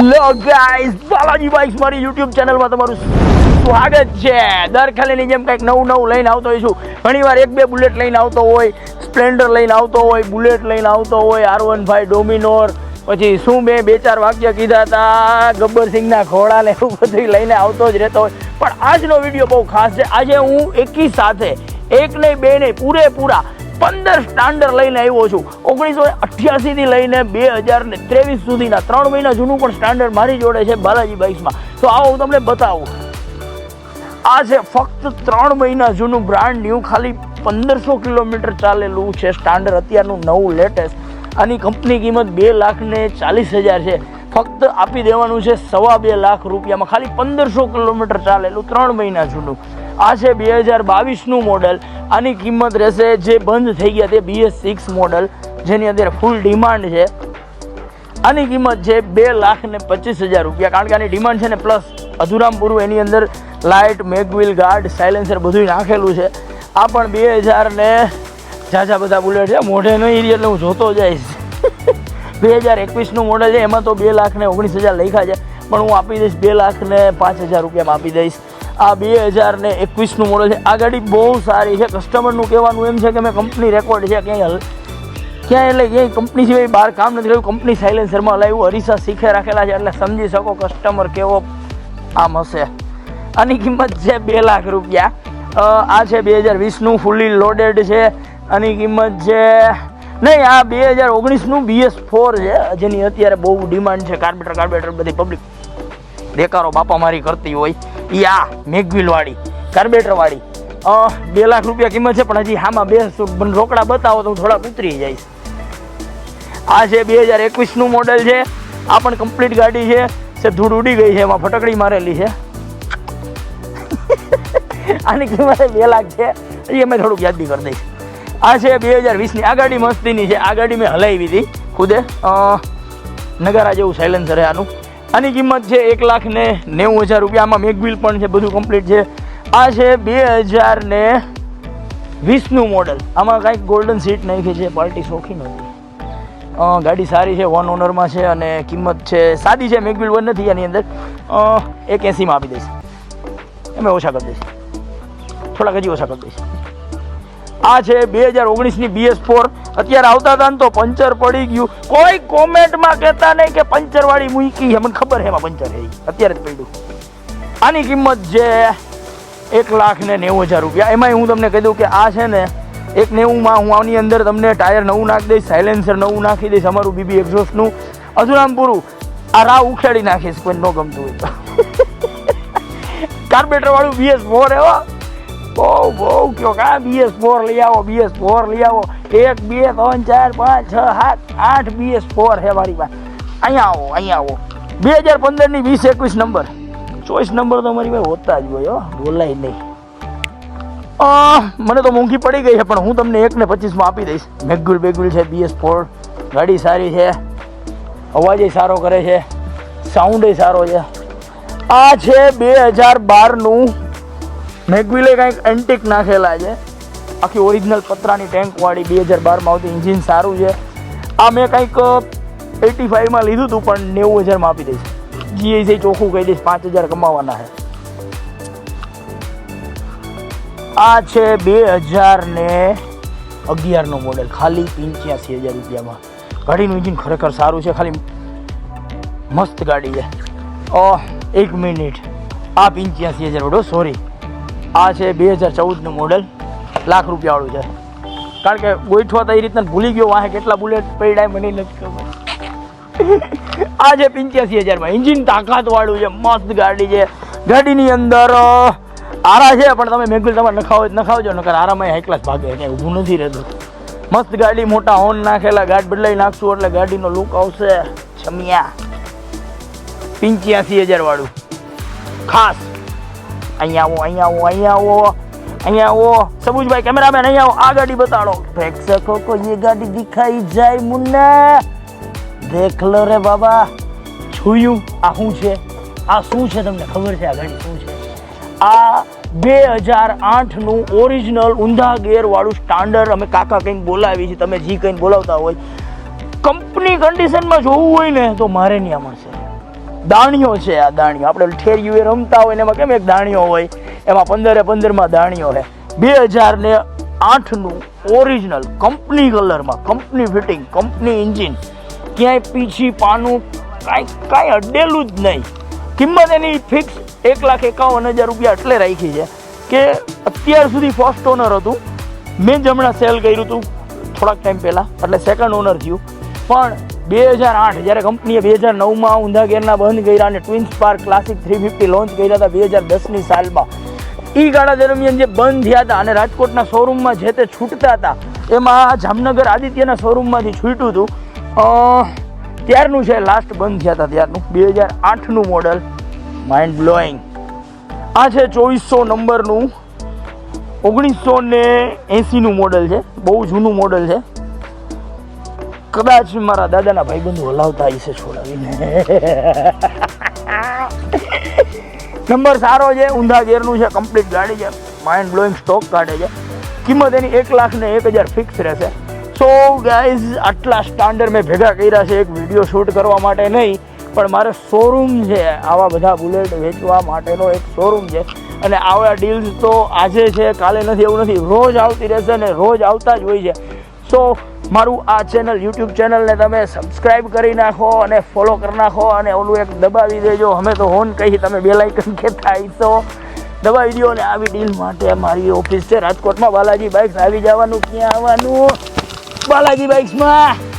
Hello guys Balaji bikes મારી YouTube ચેનલમાં તમારું સ્વાગત છે. દર ખાલીની જેમ કંઈક નવું નવું લઈને આવતો હોઈશું. ઘણીવાર એક બે બુલેટ લઈને આવતો હોય સ્પ્લેન્ડર લઈને આવતો હોય બુલેટ લઈને આવતો હોય આર વન ફાઈવ ડોમિનોર પછી શું મેં બે ચાર વાક્ય કીધા હતા, ગબ્બર સિંહના ઘોડા ને એવું બધું લઈને આવતો જ રહેતો હોય. પણ આજનો વીડિયો બહુ ખાસ છે. આજે હું એકી સાથે, એક નહીં, બે નહીં, પૂરેપૂરા પંદર સ્ટાન્ડર્ડ લઈને આવ્યો છું. ઓગણીસો અઠ્યાસી થી લઈને બે હજાર ને ત્રેવીસ સુધીના ત્રણ મહિના જૂનું પણ સ્ટાન્ડર્ડ મારી જોડે છે બાલાજી બાઇક્સમાં તો આવો હું તમને બતાવું. આ છે ફક્ત ત્રણ મહિના જૂનું બ્રાન્ડ ન્યૂ ખાલી પંદરસો કિલોમીટર ચાલેલું છે સ્ટાન્ડર્ડ અત્યારનું નવું લેટેસ્ટ આની કંપની કિંમત બે લાખ ને ચાલીસ હજાર છે. ફક્ત આપી દેવાનું છે સવા બે લાખ રૂપિયામાં, ખાલી પંદરસો કિલોમીટર ચાલેલું ત્રણ મહિના જૂનું. આ છે બે હજાર બાવીસનું મોડલ. આની કિંમત રહેશે જે બંધ થઈ ગયા તે બીએસ સિક્સ મોડલ, જેની અત્યારે ફૂલ ડિમાન્ડ છે. આની કિંમત છે બે લાખ ને પચીસ હજાર રૂપિયા. કારણ કે આની ડિમાન્ડ છે ને પ્લસ અધુરામપુર એની અંદર લાઇટ મેગવિલ ગાર્ડ સાયલેન્સર બધું નાખેલું છે. આ પણ બે હજાર ને ઝાઝા બધા બુલેટ છે. મોઢે નહીં એટલે હું જોતો જઈશ. બે હજાર એકવીસનું મોડલ છે. એમાં તો બે લાખ ને ઓગણીસ હજાર લખ્યા છે. પણ હું આપી દઈશ બે લાખ ને પાંચ હજાર રૂપિયામાં આપી દઈશ. આ બે હજાર ને એકવીસનું મોડલ છે. આ ગાડી બહુ સારી છે. કસ્ટમરનું કહેવાનું એમ છે કે મેં કંપની રેકોર્ડ છે. ક્યાંય ક્યાં એટલે ક્યાંય કંપની સિવાય બહાર કામ નથી કર્યું કંપની સાયલેન્સરમાં લાવ્યું. અરીસા શીખે રાખેલા છે એટલે સમજી શકો કસ્ટમર કેવો આમ હશે. આની કિંમત છે બે લાખ રૂપિયા. આ છે બે હજાર વીસનું ફૂલી લોડેડ છે. આની કિંમત છે નહીં, આ બે હજાર ઓગણીસનું બીએસ ફોર છે. જેની અત્યારે બહુ ડિમાન્ડ છે. કાર્બેટર કાર્બેટર બધી પબ્લિક દેકારો બાપા મારી કરતી હોય. ઈ આ મેગવિલ વાળી કાર્બેટર વાળી અ, બે લાખ રૂપિયા કિંમત છે પણ હજી હામાં બે રોકડા બતાવો તો હું થોડાક ઉતરી જઈશ. આ છે બે હજાર એકવીસનું મોડેલ છે આ પણ કમ્પ્લીટ ગાડી છે છે ધૂળ ઉડી ગઈ છે એમાં ફટકડી મારેલી છે. આની કિંમત બે લાખ છે હજી અમે થોડુંક યાદી કરી દઈશ. આ છે બે હજાર વીસની આ ગાડી મસ્તીની છે આ ગાડી મેં હલાવી હતી ખુદે. નગારા જેવું સાયલેન્સર છે આનું. આની કિંમત છે એક લાખ ને નેવું હજાર રૂપિયા આમાં મેગવિલ પણ છે, બધું કમ્પ્લીટ છે. આ છે બે હજાર ને વીસનું મોડલ આમાં કાંઈક ગોલ્ડન સીટ નાખી છે, પાર્ટી શોખી નથી ગાડી સારી છે વન ઓનરમાં છે અને કિંમત છે સાદી છે મેગવિલ વન નથી આની અંદર. એક એંસીમાં આપી દઈશ. એમ ઓછા કરી દઈશ. થોડાક હજી ઓછા કરી દઈશ. આ છે બે હજાર ઓગણીસની બીએસ ફોર. અત્યારે આવતા હતા ને તો પંચર પડી ગયું. કોઈ કોમેન્ટમાં કહેતા નહીં કે પંચર વાળી મૂકી. મને ખબર એમાં પંચર હે અત્યારે જ પડ્યું. આની કિંમત છે એક લાખ ને નેવું હજાર રૂપિયા. એમાંય હું તમને કહી દઉં કે આ છે ને એક નેવુંમાં હું આની અંદર તમને ટાયર નવું નાખી દઈશ, સાયલેન્સર નવું નાખી દઈશ, અમારું બીબી એક્ઝોસ્ટનું. અધુરામ પૂરું. આ રાહ ઉખેડી નાખીશ, કોઈ ન ગમતું હોય તો. કાર્બેટર વાળું બીએસ ફોર એવો બહુ બહુ કયો કા બીએસ ફોર લઈ આવો બીએસ ફોર લઈ આવો. એક, બે, ત્રણ, ચાર, પાંચ, છ, સાત, આઠ બીએસ ફોર છે મારી પાસે. અહીંયા આવો અહીંયા આવો. બે હજાર પંદરની વીસ એકવીસ નંબર. ચોઈસ નંબર તો મારી પાસે હોતા જ હોય બોલાય નહીં. મને તો મોંઘી પડી ગઈ છે, પણ હું તમને એક ને પચીસમાં આપી દઈશ. મેગુલ, બેગુલ છે બીએસ ફોર ગાડી સારી છે. અવાજે સારો કરે છે. સાઉન્ડે સારો છે. આ છે બે હજાર બારનું મેગવિલે કંઈક એન્ટિક નાખેલા છે. આખી ઓરિજિનલ પતરાની ટેન્કવાળી બે હજાર બારમાં આવતી ઇન્જિન સારું છે. આ મેં કંઈક એટી ફાઈવમાં લીધું હતું, પણ નેવું હજારમાં આપી દઈશ. જીએસઆઈ ચોખ્ખું કહી દઈશ, પાંચ હજાર કમાવાના છે. આ છે બે હજાર ને અગિયારનો મોડેલ ખાલી પંચ્યાસી હજાર રૂપિયામાં. ગાડીનું ઇન્જિન ખરેખર સારું છે, ખાલી મસ્ત ગાડી છે. ઓહ એક મિનિટ આ પંચ્યાસી હજાર વડો સોરી આ છે બે હજાર ચૌદનું મોડલ. લાખ રૂપિયાવાળું છે. કારણ કે ગોઠવા તો એ રીતના ભૂલી ગયો, વાહે કેટલા બુલેટ પડ્યા મને નથી ખબર. આ છે પંચ્યાસી હજારમાં એન્જિન તાકાતવાળું છે, મસ્ત ગાડી છે. ગાડીની અંદર આરા છે, પણ તમે મેગવિલ તમારે નખાવો નખાવજો, નકર આરામાં હાઈ ક્લાસ ભાગે ક્યાંય ઊભું નથી રહેતું. મસ્ત ગાડી, મોટા હોર્ન નાખેલા ગાડ બદલાઈ નાખશું એટલે ગાડીનો લુક આવશે છમિયા પંચ્યાસી હજાર વાળું ખાસ. અહીંયા આવો અહીંયા આવો અહીંયા આવો અહીંયા આવો. સબુજભાઈ કેમેરામેન અહીંયા આવો. આ ગાડી બતાડો. પ્રેક્ષકો કો યે ગાડી દિખાઈ જાય મુન્ના. દેખ લો રે બાબા. છુયું? આ શું છે? આ શું છે તમને ખબર છે આ ગાડી શું છે? આ બે હજાર આઠનું ઓરિજિનલ ઊંધા ગેરવાળું સ્ટાન્ડર્ડ અમે કાકા કંઈક બોલાવી છે તમે જી કંઈક બોલાવતા હોય. કંપની કન્ડિશનમાં જોવું હોય ને તો મારે ત્યાં મળશે દાણીઓ છે આ દાણીઓ આપણે ઠેરિયું એ રમતા હોય ને એમાં કેમ એક દાણીઓ હોય? એમાં પંદરે પંદરમાં દાણીઓ છે બે હજાર ને આઠનું ઓરિજિનલ કંપની કલરમાં કંપની ફિટિંગ કંપની એન્જિન ક્યાંય પીછી પાનું કાંઈ કાંઈ અડેલું જ નહીં. કિંમત એની ફિક્સ એક લાખ એકાવન હજાર રૂપિયા એટલે રાખી છે કે અત્યાર સુધી ફર્સ્ટ ઓનર હતું. મેં જ હમણાં સેલ કર્યું હતું થોડાક ટાઈમ પહેલાં. એટલે સેકન્ડ ઓનર થયું. પણ બે હજાર આઠ, જ્યારે કંપનીએ બે હજાર નવમાં ઊંધા ગેરના બંધ કર્યા અને twin spark classic three fifty launch કર્યા હતા બે હજાર દસની સાલમાં. એ ગાળા દરમિયાન જે બંધ થયા હતા અને રાજકોટના શોરૂમમાં જે તે છૂટતા હતા, એમાં જામનગર આદિત્યના શોરૂમમાંથી છૂટ્યું હતું. ત્યારનું છે લાસ્ટ બંધ થયા હતા ત્યારનું, બે હજાર આઠનું મોડલ માઇન્ડ બ્લોઈંગ આ છે ચોવીસો નંબરનું, ઓગણીસો ને એંસીનું મોડલ છે, બહુ જૂનું મોડલ છે. કદાચ મારા દાદાના ભાઈબંધુ હલાવતા હશે છોડાવીને. નંબર સારો છે, ઊંધા ગેરનું છે કમ્પ્લીટ ગાડી છે માઇન્ડ બ્લોઈંગ સ્ટોક કાઢે છે. કિંમત એની એક લાખ ને એક હજાર ફિક્સ રહેશે. સો ગાઈઝ આટલા સ્ટાન્ડર્ડ મેં ભેગા કર્યા છે, એક વીડિયો શૂટ કરવા માટે નહીં, પણ મારે શોરૂમ છે, આવા બધા બુલેટ વેચવા માટેનો એક શોરૂમ છે. અને આવા ડીલ્સ તો આજે છે, કાલે નથી, એવું નથી, રોજ આવતી રહેશે અને રોજ આવતા જ હોય છે. સો મારું આ ચેનલ યુટ્યુબ ચેનલને તમે સબસ્ક્રાઇબ કરી નાખો અને ફોલો કરી નાખો અને ઓલું એક દબાવી દેજો. અમે તો હોન કહી તમે બે લાઇકન કહેતા આવીશો દબાવી દો અને આવી ડીલ માટે મારી ઓફિસ છે. રાજકોટમાં બાલાજી બાઇક્સ આવી જવાનું, ક્યાં આવવાનું? બાલાજી બાઇક્સમાં